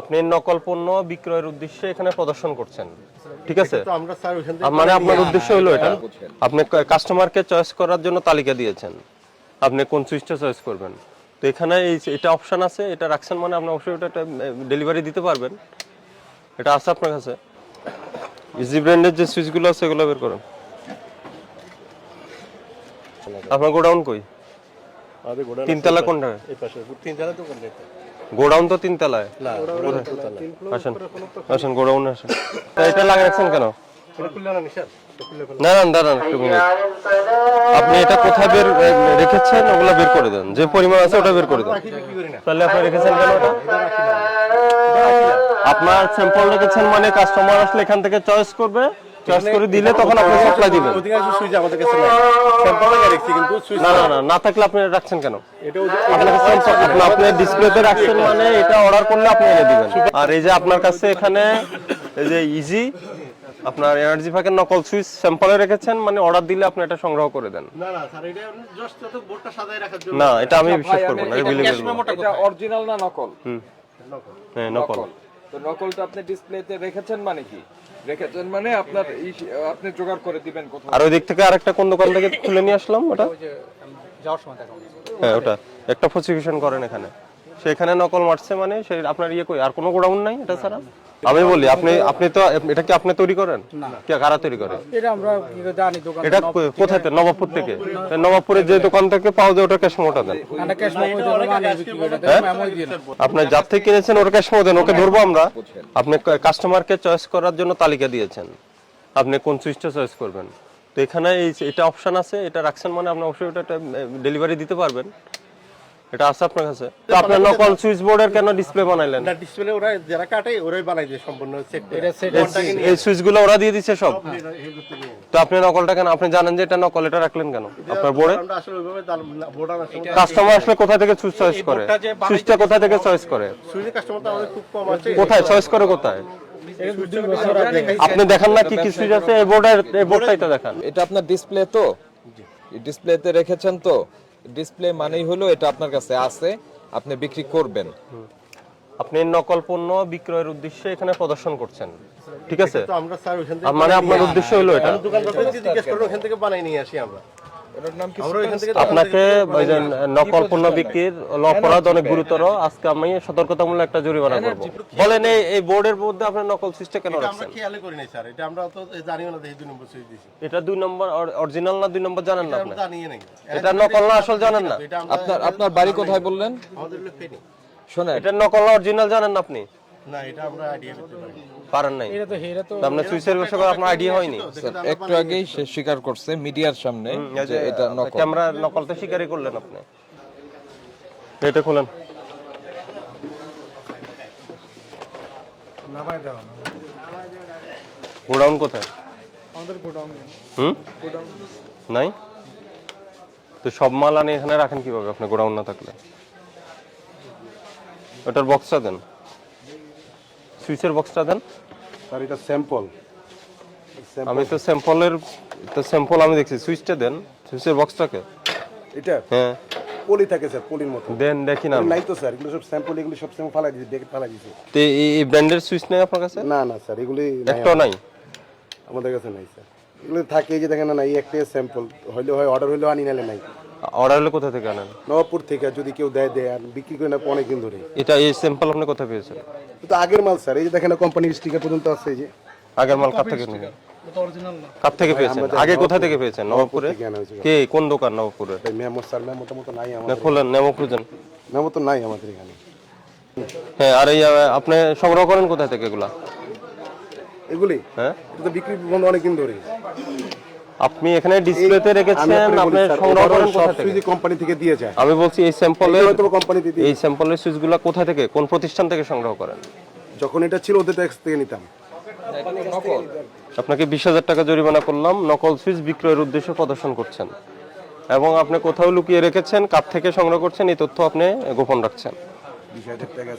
আপনি নকল পণ্য বিক্রয়ের উদ্দেশ্যে এখানে প্রদর্শন করছেন। ঠিক আছে? মানে আপনার উদ্দেশ্য হলো এটা। আপনি কাস্টমারকে চয়েস করার জন্য তালিকা দিয়েছেন। আপনি কোন সুইচটা চয়েস করবেন? তো এখানে এই এটা অপশন আছে এটা রাখছেন মানে আপনি অবশ্যই ওটা ডেলিভারি দিতে পারবেন। এটা আছে আপনার কাছে? ইজি ব্র্যান্ডের যে সুইচগুলো আছে এগুলো বের করেন। আপনার গোডাউন কই? তিনতলা কোনটা এই পাশে। তিন জায়গা তো কোন দেখতে গোডাউন তো তিনতলায়? আসেন আসেন গোডাউনে আসেন। এটা লাগিয়ে রাখছেন কেন? না। না না। দাঁড়ান একটু মিনিট আপনি এটা কোথায় বের রেখেছেন? ওগুলো বের করে দেন। যে পরিমাণ আছে ওটা বের করে দেন। তাহলে আপনি রেখেছেন কেন ওটা? আপনার স্যাম্পল রেখেছেন মানে কাস্টমার আসলে এখান থেকে চয়েস করবে? চয়েস করে দিলে তখন আপনি সাপ্লাই দিবেন। অধিকাংশ সুইচ আমাদের কাছে নাই। স্যাম্পল লাগে রাখছি কিন্তু সুইচ না না না না থাকলে আপনি রাখছেন কেন? এটা আপনি- ডিসপ্লেতে রাখছেন মানে এটা অর্ডার করলে আপনি এনে দিবেন। আর এই যে আপনার কাছে এখানে এই যে ইজি আপনার এনার্জি প্যাকের নকল সুইচ স্যাম্পলে রেখেছেন মানে অর্ডার দিলে আপনি এটা সংগ্রহ করে দেন। না না স্যার এটা জাস্ট তো বোর্ডটা সাজায় রাখার জন্য না এটা আমি বিশ্বাস করব না এটা believe করব এটা অরিজিনাল না নকল? হুম। হ্যাঁ নকল। তো নকলটা আপনি ডিসপ্লেতে রেখেছেন মানে কি? রেখেছেন মানে আপনার আপনি জোগাড় করে দিবেন কোথাও। আর ওই দিক থেকে আরেকটা কোন দোকান থেকে খুলে নিয়ে আসলাম ওটা? হ্যাঁ ওটা। একটা প্রসিকিউশন করেন এখানে। সেখানে নকল মারছে মানে সেই আপনার ইয়ে কই? আর কোনো গোডাউন নাই এটা ছাড়া? আমি বলি আপনি আপনি তো এটা কি আপনি তৈরি করেন? কি কারা তৈরি করে? এটা আমরা জানি দোকান এটা কো- কোথায় থেকে? নবাবপুর থেকে? তা নবাবপুরের যে দোকান থেকে পাওয়া যায় ওটা ক্যাশ মোটা দেন। না। আপনি যার থেকে কিনেছেন ওর ক্যাশ দেন। ওকে ধরবো আমরা। আপনি কাস্টমারকে চয়েস করার জন্য তালিকা দিয়েছেন। আপনি কোন সুইচটা চয়েস করবেন? তো এখানে এই এটা অপশন আছে এটা রাখছেন মানে আপনি অবশ্যই ওটা ডেলিভারি দিতে পারবেন। এটা আছে আপনার কাছে? তো আপনার নকল সুইচ বোর্ডের কেন ডিসপ্লে বানাইলেন? না ডিসপ্লে ওরা যারা কাটে ওরাই বানাই দিয়ে সম্পূর্ণ সেট এটা সেট এই- সুইচগুলো ওরা দিয়ে দিচ্ছে সব? তো আপনি নকলটা কেন আপনি জানেন যে এটা নকল এটা রাখলেন কেন আপনার বোর্ডে আমরা আসলে ওইভাবে বোর্ড কাস্টমার আসলে কোথা থেকে সুইচ চয়েস করে? সুইচটা কোথা থেকে চয়েস করে? সুইচের কাস্টমার তো আমাদের খুব কম আছে। কোথায়? চয়েস করে কোথায়? আপনি দেখান না কি কি সুইচ আছে? এই বোর্ডের এই বোর্ডটাই তো দেখান। এটা আপনার ডিসপ্লে তো? ডিসপ্লেতে রেখেছেন তো? ডিসপ্লে মানেই হলো এটা আপনার কাছে আছে আপনি বিক্রি করবেন। আপনি নকল পণ্য বিক্রয়ের উদ্দেশ্যে এখানে প্রদর্শন করছেন। ঠিক আছে? তো আমরা স্যার ওইখান থেকে আর মানে আপনার উদ্দেশ্য হলো এটা। জিজ্ঞেস ওখান থেকে বানাই নিয়ে আসি আমরা। আপনাকে নকল পণ্য বিক্রির অপরাধ অনেক গুরুতর। আজকে আমি সতর্কতামূলক একটা জরিমানা করব। বলেন এই বোর্ডের মধ্যে আপনি নকল সুইচটা কেন রাখছেন? খেয়ালই করি নাই স্যার। এটা আমরা তো জানিও না দুই নম্বর সুইচ দিছি। এটা দুই নম্বর অরিজিনাল না দুই নম্বর জানেন না আপনি? জানিয়ে নাকি এটা নকল না আসল জানেন না। আপনার আপনার বাড়ি কোথায় বললেন? আমাদের হলো ফেনি। শোনেন। এটা নকল না অরিজিনাল জানেন না আপনি? না এটা আমরা আইডিয়া করতে পারি পারেন নাই। এটা তো হেরা তো তো আপনার সুইচের বিষয়ে আপনার আইডিয়া হয়নি। একটু আগেই সে স্বীকার করছে মিডিয়ার সামনে যে এটা নকল। ক্যামেরা নকল তো স্বীকারই করলেন আপনি। এটা খুলেন। গোডাউন কোথায়? আমাদের গোডাউন। হুম? নাই? তো সব মাল আনি এখানে রাখেন কীভাবে? আপনি গোডাউন না থাকলে। ওটার বক্সটা দেন। সুইচের বক্সটা দেন। স্যার এটা স্যাম্পল আমি তো স্যাম্পলের তো স্যাম্পল আমি দেখছি সুইচটা দেন সুইচের বক্সটাকে এটা? হ্যাঁ। পলি থাকে স্যার পলির মতো। দেন দেখি না নাই তো স্যার এগুলো সব স্যাম্পল এগুলো সব স্যাম্পল ফালাই দিয়েছে দেখে ফালাই দিয়েছে। তো এই ব্র্যান্ডের সুইচ নেই আপনার কাছে? না না স্যার এগুলি নাই একটাও নাই? আমাদের কাছে নাই স্যার এগুলো থাকে এই যে দেখেন না এই একটাই স্যাম্পল হইলে হয় অর্ডার হইলেও আনি নালে নাই। অর্ডার হলে কোথা থেকে আনেন? নবাবপুর থেকে যদি কেউ দেয় দেয়। আর বিক্রি করে না অনেকদিন ধরে এটা এই স্যাম্পল আপনি কোথায় পেয়েছেন? তো আগের মাল স্যার। এই যে দেখেন কোম্পানির স্টিকার পর্যন্ত আছে এই যে। আগের মাল কার থেকে নিলেন? কার থেকে পেয়েছেন? আগে কোথা থেকে পেয়েছেন? নবাবপুরে? কে কোন দোকান নবাবপুরে? মেমো স্যার মেমো তো নাই আমাদের। খোলেন নেমো খুঁজেন। মেমো তো নাই আমাদের এখানে। হ্যাঁ আর এই আপনি সংগ্রহ করেন কোথা থেকে এগুলা? এগুলি? হ্যাঁ? এটা তো বিক্রি বন্ধ অনেকদিন ধরে আপনি এখানে ডিসপ্লেতে রেখেছেন আপনি সংগ্রহ করেন কোথা থেকে? সুইচই কোম্পানি থেকে দিয়ে যায় আমি বলছি এই স্যাম্পলের হয়তো কোম্পানি এই স্যাম্পলের সুইচগুলো কোথা থেকে কোন প্রতিষ্ঠান থেকে সংগ্রহ করেন? যখন এটা ছিল ওদের কাছ থেকে নিতাম। আপনাকে বিশ হাজার টাকা জরিমানা করলাম নকল সুইচ বিক্রয়ের উদ্দেশ্যে প্রদর্শন করছেন। এবং আপনি কোথাও লুকিয়ে রেখেছেন কার থেকে সংগ্রহ করছেন এই তথ্য আপনি গোপন রাখছেন। বিশ হাজার টাকা